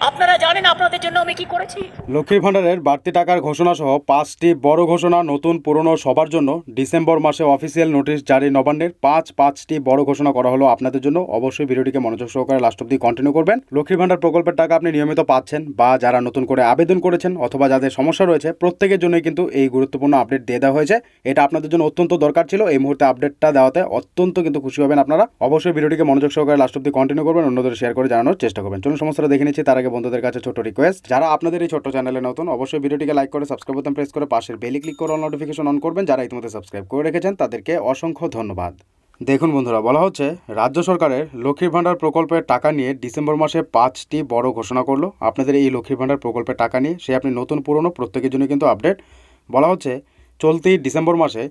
আপনারা জানেন আপনাদের জন্য আমি কি করেছি? লক্ষ্মীর ভাণ্ডারের বাড়তি টাকার ঘোষণা সহ পাঁচটি বড় ঘোষণা নতুন পুরনো সবার জন্য ডিসেম্বর মাসে অফিসিয়াল নোটিশ জারি নবান্নের পাঁচ পাঁচটি বড় ঘোষণা করা হলো আপনাদের জন্য। অবশ্যই ভিডিওটিকে মনোযোগ সহকারে লাস্ট অব্দি কন্টিনিউ করবেন। লক্ষ্মীর ভাণ্ডার প্রকল্পের টাকা আপনি নিয়মিত পাচ্ছেন বা যারা নতুন করে আবেদন করেছেন অথবা যাদের সমস্যা রয়েছে, প্রত্যেকের জন্যই কিন্তু এই গুরুত্বপূর্ণ আপডেট দিয়ে দেওয়া হয়েছে। এটা আপনাদের জন্য অত্যন্ত দরকার ছিল। এই মুহূর্তে আপডেটটা দেওয়াতে অত্যন্ত কিন্তু খুশি হবেন আপনারা। অবশ্যই ভিডিওটিকে মনোযোগ সহকারে লাস্ট অব্দি কন্টিনিউ করবেন। অন্যদের শেয়ার করে জানানোর চেষ্টা করবেন। চলুন সমস্যাটা দেখে নিচ্ছি। তার বন্ধুদের কাছে ছোট রিকোয়েস্ট যারা আপনাদের এই ছোট চ্যানেলে নতুন, অবশ্যই ভিডিওটিকে লাইক করে সাবস্ক্রাইব বোতাম প্রেস করে, পাশের বেলি ক্লিক করে নোটিফিকেশন অন করবেন। যারা ইতিমধ্যে সাবস্ক্রাইব করে রেখেছেন, তাদেরকে অসংখ্য ধন্যবাদ। দেখুন বন্ধুরা, বলা হচ্ছে, রাজ্য সরকারের লক্ষ্মীর ভাণ্ডার প্রকল্পের টাকা নিয়ে ডিসেম্বর মাসে পাঁচটি বড় ঘোষণা করল। আপনাদের এই লক্ষ্মীর ভাণ্ডার প্রকল্পের টাকা নিয়ে, সে আপনি নতুন, পুরনো, প্রত্যেকের জন্য কিন্তু আপডেট বলা হচ্ছে, চলতি ডিসেম্বর মাসে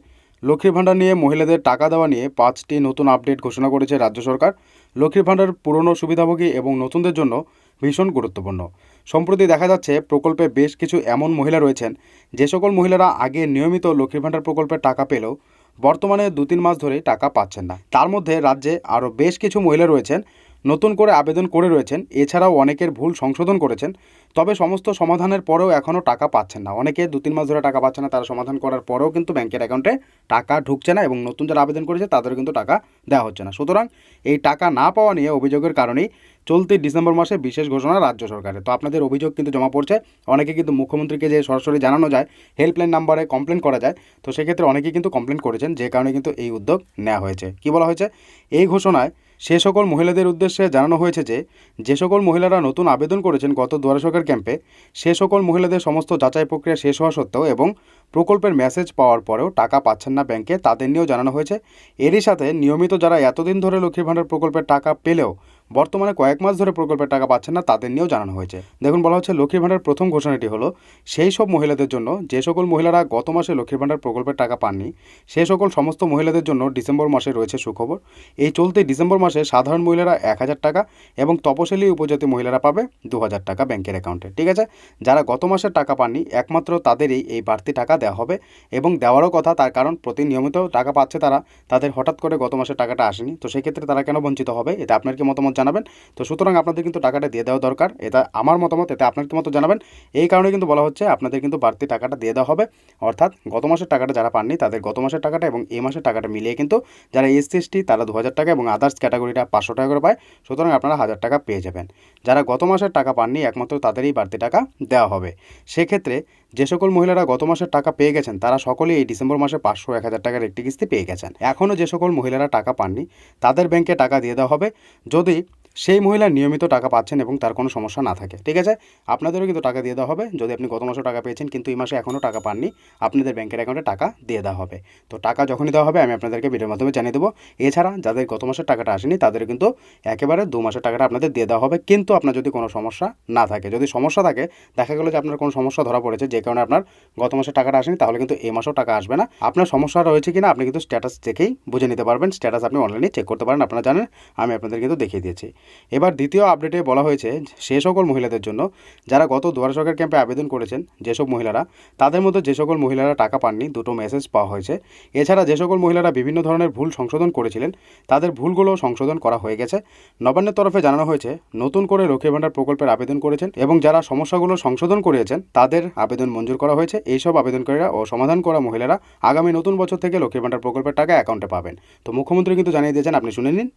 লক্ষ্মীর ভাণ্ডার নিয়ে মহিলাদের টাকা দেওয়া নিয়ে পাঁচটি নতুন আপডেট ঘোষণা করেছে রাজ্য সরকার। লক্ষ্মীর ভাণ্ডার পুরনো, সুবিধাভোগী এবং নতুনদের জন্য ভীষণ গুরুত্বপূর্ণ। সম্প্রতি দেখা যাচ্ছে, প্রকল্পে বেশ কিছু এমন মহিলা রয়েছেন, যে সকল মহিলারা আগে নিয়মিত লক্ষ্মীর ভাণ্ডার প্রকল্পের টাকা পেলেও বর্তমানে দু তিন মাস ধরে টাকা পাচ্ছেন না। তার মধ্যে রাজ্যে আরও বেশ কিছু মহিলা রয়েছেন নতুন করে আবেদন করে রয়েছেন, এছাড়াও অনেকের ভুল সংশোধন করেছেন, তবে সমস্ত সমাধানের পরেও এখনও টাকা পাচ্ছেন না। অনেকে দু তিন মাস ধরে টাকা পাচ্ছে না, তারা সমাধান করার পরেও কিন্তু ব্যাংকের অ্যাকাউন্টে টাকা ঢুকছে না এবং নতুন যারা আবেদন করেছে তাদেরও কিন্তু টাকা দেওয়া হচ্ছে না। সুতরাং এই টাকা না পাওয়া নিয়ে অভিযোগের কারণেই চলতি ডিসেম্বর মাসে বিশেষ ঘোষণা রাজ্য সরকারের। তো আপনাদের অভিযোগ কিন্তু জমা পড়ছে। অনেকে কিন্তু মুখ্যমন্ত্রীকে যে সরাসরি জানানো যায় হেল্পলাইন নাম্বারে কমপ্লেন করা যায়, তো সেক্ষেত্রে অনেকেই কিন্তু কমপ্লেন করেছেন, যে কারণে কিন্তু এই উদ্যোগ নেওয়া হয়েছে। কি বলা হয়েছে? এই ঘোষণায় সে সকল মহিলাদের উদ্দেশ্যে জানানো হয়েছে যে যে সকল মহিলারা নতুন আবেদন করেছেন গত দুয়ারে সরকার ক্যাম্পে, সে সকল মহিলাদের সমস্ত যাচাই প্রক্রিয়া শেষ হওয়া সত্ত্বেও এবং প্রকল্পের মেসেজ পাওয়ার পরেও টাকা পাচ্ছেন না ব্যাংকে, তাদের নিয়েও জানানো হয়েছে। এরই সাথে নিয়মিত যারা এতদিন ধরে লক্ষ্মীর ভাণ্ডার প্রকল্পের টাকা পেলেও বর্তমানে কয়েক মাস ধরে প্রকল্পের টাকা পাচ্ছেন না তাদের নিয়েও জানানো হয়েছে। দেখুন, বলা হচ্ছে লক্ষ্মীর ভাণ্ডার প্রথম ঘোষণাটি হলো, সেই সব মহিলাদের জন্য যে সকল মহিলারা গত মাসে লক্ষ্মীর ভাণ্ডার প্রকল্পের টাকা পাননি, সে সকল সমস্ত মহিলাদের জন্য ডিসেম্বর মাসে রয়েছে সুখবর। এই চলতি ডিসেম্বর মাসে সাধারণ মহিলারা এক হাজার টাকা এবং তপশিলি উপজাতি মহিলারা পাবে দু হাজার টাকা ব্যাংকের অ্যাকাউন্টে। ঠিক আছে? যারা গত মাসের টাকা পাননি, একমাত্র তাদেরই এই বাড়তি টাকা দেওয়া হবে এবং দেওয়ারও কথা তার কারণ প্রতি নিয়মিত টাকা পাচ্ছে তারা, তাদের হঠাৎ করে গত মাসের টাকাটা আসেনি, তো সেক্ষেত্রে তারা কেন বঞ্চিত হবে? এটা আপনার কি মতামত জানাবেন। তো সুতরাং আপনাদের কিন্তু টাকাটা দিয়ে দেওয়া দরকার। এটা আমার মতামত এতে আপনার মতো জানাবেন। এই কারণে কিন্তু বলা হচ্ছে, আপনাদের কিন্তু বাড়তি টাকাটা দিয়ে দেওয়া হবে। অর্থাৎ গত মাসের টাকাটা যারা পাননি, তাদের গত মাসের টাকাটা এবং এই মাসের টাকাটা মিলিয়ে কিন্তু যারা এসসি, এসটি, তারা দু হাজার টাকা এবং আদার্স ক্যাটাগরিটা পাঁচশো টাকা করে পায়। সুতরাং আপনারা হাজার টাকা পেয়ে যাবেন। যারা গত মাসের টাকা পাননি, একমাত্র তাদেরই বাড়তি টাকা দেওয়া হবে। সেক্ষেত্রে যে সকল মহিলারা গত মাসের টাকা পেয়ে গেছেন, তারা সকলেই এই ডিসেম্বর মাসে পাঁচশো, এক হাজার টাকার একটি কিস্তি পেয়ে গেছেন। এখনও যে সকল মহিলারা টাকা পাননি, তাদের ব্যাংকে টাকা দিয়ে দেওয়া হবে। যদি সেই মহিলা নিয়মিত টাকা পাচ্ছেন এবং তার কোনো সমস্যা না থাকে। ঠিক আছে? আপনাদেরও কিন্তু টাকা দিয়ে দেওয়া হবে। যদি আপনি গত মাসেও টাকা পেয়েছেন, কিন্তু এই মাসে এখনও টাকা পাননি, আপনাদের ব্যাংকের অ্যাকাউন্টে টাকা দিয়ে দেওয়া হবে। তো টাকা যখনই দেওয়া হবে, আমি আপনাদেরকে ভিডিওর মাধ্যমে জানিয়ে দেবো। এছাড়া যাদের গত মাসের টাকাটা আসেনি, তাদের কিন্তু একেবারে দু মাসের টাকাটা আপনাদের দিয়ে দেওয়া হবে। কিন্তু আপনার যদি কোনো সমস্যা না থাকে, যদি সমস্যা থাকে, দেখা গেলো যে আপনার কোনো সমস্যা ধরা পড়েছে, যে কারণে আপনার গত মাসের টাকাটা আসেনি, তাহলে কিন্তু এই মাসেও টাকা আসবে না। আপনার সমস্যা রয়েছে কিনা, আপনি কিন্তু স্ট্যাটাস দেখেই বুঝে নিতে পারবেন। স্ট্যাটাস আপনি অনলাইনে চেক করতে পারেন। আপনারা জানেন, আমি আপনাদের কিন্তু দেখিয়ে দিয়েছি। এবার দ্বিতীয় আপডেটে বলা হয়েছে সে সকল মহিলাদের জন্য যারা গত দুয়ার সরকার ক্যাম্পে আবেদন করেছেন যেসব মহিলারা, তাদের মধ্যে যে সকল মহিলারা টাকা পাননি, দুটো মেসেজ পাওয়া হয়েছে। এছাড়া যে সকল মহিলারা বিভিন্ন ধরনের ভুল সংশোধন করেছিলেন, তাদের ভুলগুলো সংশোধন করা হয়ে গেছে। নবান্নের তরফে জানানো হয়েছে, নতুন করে লক্ষ্মী ভাণ্ডার প্রকল্পের আবেদন করেছেন এবং যারা সমস্যাগুলো সংশোধন করিয়েছেন, তাদের আবেদন মঞ্জুর করা হয়েছে। এইসব আবেদনকারীরা ও সমাধান করা মহিলারা আগামী নতুন বছর থেকে লক্ষ্মী ভাণ্ডার প্রকল্পের টাকা অ্যাকাউন্টে পাবেন। তো মুখ্যমন্ত্রী কিন্তু জানিয়ে দিয়েছেন, আপনি শুনে নিন।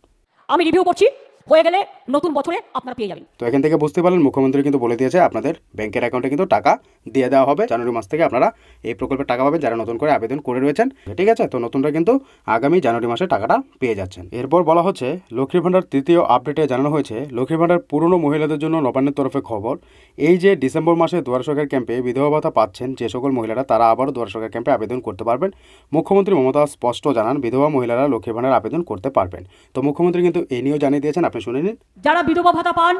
আমি রিভিউ করছি হয়ে গেলে নতুন বছরে আপনারা পেয়ে যাবেন। তো এখান থেকে বুঝতে পারলেন, মুখ্যমন্ত্রী কিন্তু বলে দিয়েছে আপনাদের ব্যাংকের অ্যাকাউন্টে কিন্তু টাকা দিয়ে দেওয়া হবে। জানুয়ারি মাস থেকে আপনারা এই প্রকল্পের টাকা পাবেন যারা নতুন করে আবেদন করে রয়েছেন। ঠিক আছে, তো নতুনরা কিন্তু আগামী জানুয়ারি মাসে টাকাটা পেয়ে যাচ্ছেন। এরপর বলা হচ্ছে লক্ষ্মী ভাণ্ডার তৃতীয় আপডেটে জানানো হয়েছে লক্ষ্মী ভাণ্ডার পুরনো মহিলাদের জন্য নবান্নের তরফে খবর। এই যে ডিসেম্বর মাসে দুয়ার সরকার ক্যাম্পে বিধবা ভাতা পাচ্ছেন যে সকল মহিলারা, তারা আবারও দুয়ার সরকার ক্যাম্পে আবেদন করতে পারবেন। মুখ্যমন্ত্রী মমতা স্পষ্ট জানান, বিধবা মহিলারা লক্ষ্মী ভাণ্ডার আবেদন করতে পারবেন। তো মুখ্যমন্ত্রী কিন্তু এ নিয়েও জানিয়ে দিয়েছেন, আপনি শুনে নিন। যারা বিধবা ভাতা পান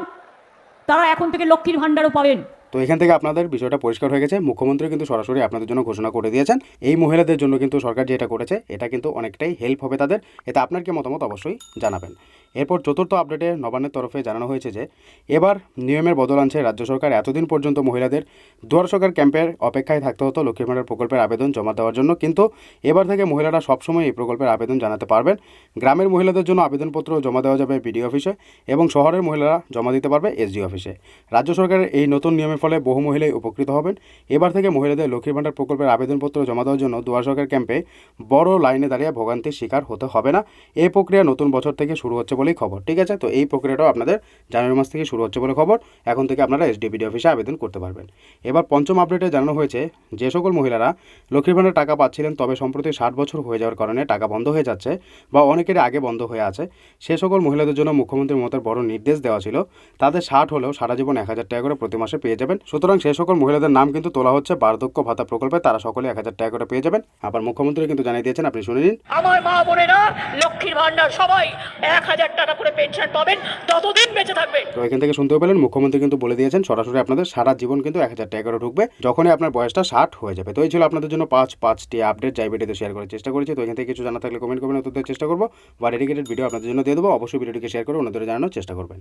তারা এখন থেকে লক্ষ্মীর ভাণ্ডারও পাবেন। তো এখান থেকে আপনাদের বিষয়টা পরিষ্কার হয়ে গেছে। মুখ্যমন্ত্রী কিন্তু সরাসরি আপনাদের জন্য ঘোষণা করে দিয়েছেন। এই মহিলাদের জন্য কিন্তু সরকার যেটা করেছে, এটা কিন্তু অনেকটাই হেল্প হবে তাদের। এতে আপনার কি মতামত? অবশ্যই জানাবেন। এরপর চতুর্থ আপডেটে নবান্নের তরফে জানানো হয়েছে যে, এবার নিয়মের বদল আনছে রাজ্য সরকার। এতদিন পর্যন্ত মহিলাদের দুয়ার সরকার ক্যাম্পের অপেক্ষায় থাকতে হতো লক্ষ্মীর প্রকল্পের আবেদন জমা দেওয়ার জন্য। কিন্তু এবার থেকে মহিলারা সবসময় এই প্রকল্পের আবেদন জানাতে পারবেন। গ্রামের মহিলাদের জন্য আবেদনপত্র জমা দেওয়া যাবে বিডিও অফিসে এবং শহরের মহিলারা জমা দিতে পারবে এসডি অফিসে। রাজ্য সরকারের এই নতুন নিয়মের ফলে বহু মহিলাই উপকৃত হবেন। এবার থেকে মহিলাদের লক্ষ্মীর ভাণ্ডার প্রকল্পের আবেদনপত্র জমা দেওয়ার জন্য দুয়ার সরকার ক্যাম্পে বড় লাইনে দাঁড়িয়ে ভোগান্তির শিকার হতে হবে না। এই প্রক্রিয়া নতুন বছর থেকে শুরু হচ্ছে বলেই খবর, ঠিক আছে? তো এই প্রক্রিয়াটাও আপনাদের জানুয়ারি মাস থেকে শুরু হচ্ছে বলে খবর। এখন থেকে আপনারা এসডিবিডি অফিসে আবেদন করতে পারবেন। এবার পঞ্চম আপডেটে জানানো হয়েছে যে সকল মহিলারা লক্ষ্মীর ভাণ্ডার টাকা পাচ্ছিলেন, তবে সম্প্রতি ষাট বছর হয়ে যাওয়ার কারণে টাকা বন্ধ হয়ে যাচ্ছে বা অনেকেরই আগে বন্ধ হয়ে আছে। সে সকল মহিলাদের জন্য মুখ্যমন্ত্রী মমতার বড় নির্দেশ দেওয়া ছিল। তাদের ষাট হলেও সারা জীবন এক হাজার টাকা করে প্রতি মাসে পেয়ে যাবেন সুতরাং সে সকল মহিলাদের নাম কিন্তু তোলা হচ্ছে বার্ধক্য ভাতা প্রকল্পে। তারা সকলে এক হাজার টাকা করে পেয়ে যাবেন। আবার মুখ্যমন্ত্রী কিন্তু জানিয়ে দিয়েছেন আপনি শুনে নিন। আমার মা বোনেরা লক্ষ্মীর ভান্ডার সবাই এক হাজার টাকা করে পেনশন পাবেন ততদিন বেঁচে থাকবেন। তো এখান থেকে শুনতেও পেলেন মুখ্যমন্ত্রী কিন্তু বলে দিয়েছেন সরাসরি আপনাদের সারা জীবন কিন্তু এক হাজার টাকা করে ঢুকবে যখনই আপনার বয়সটা ষাট হয়ে যাবে। তো এই ছিল আপনাদের জন্য পাঁচ পাঁচটি আপডেট যাই ভিডিওতে শেয়ার করার চেষ্টা করেছি। তো এখান থেকে কিছু জানা থাকলে কমেন্ট করবেন উত্তর দেওয়ার চেষ্টা করব। বা ডেডিকেটেড ভিডিও আপনাদের জন্য দিয়ে দেবো। অবশ্যই ভিডিওটিকে শেয়ার করে অন্যদের জানানোর চেষ্টা করবেন।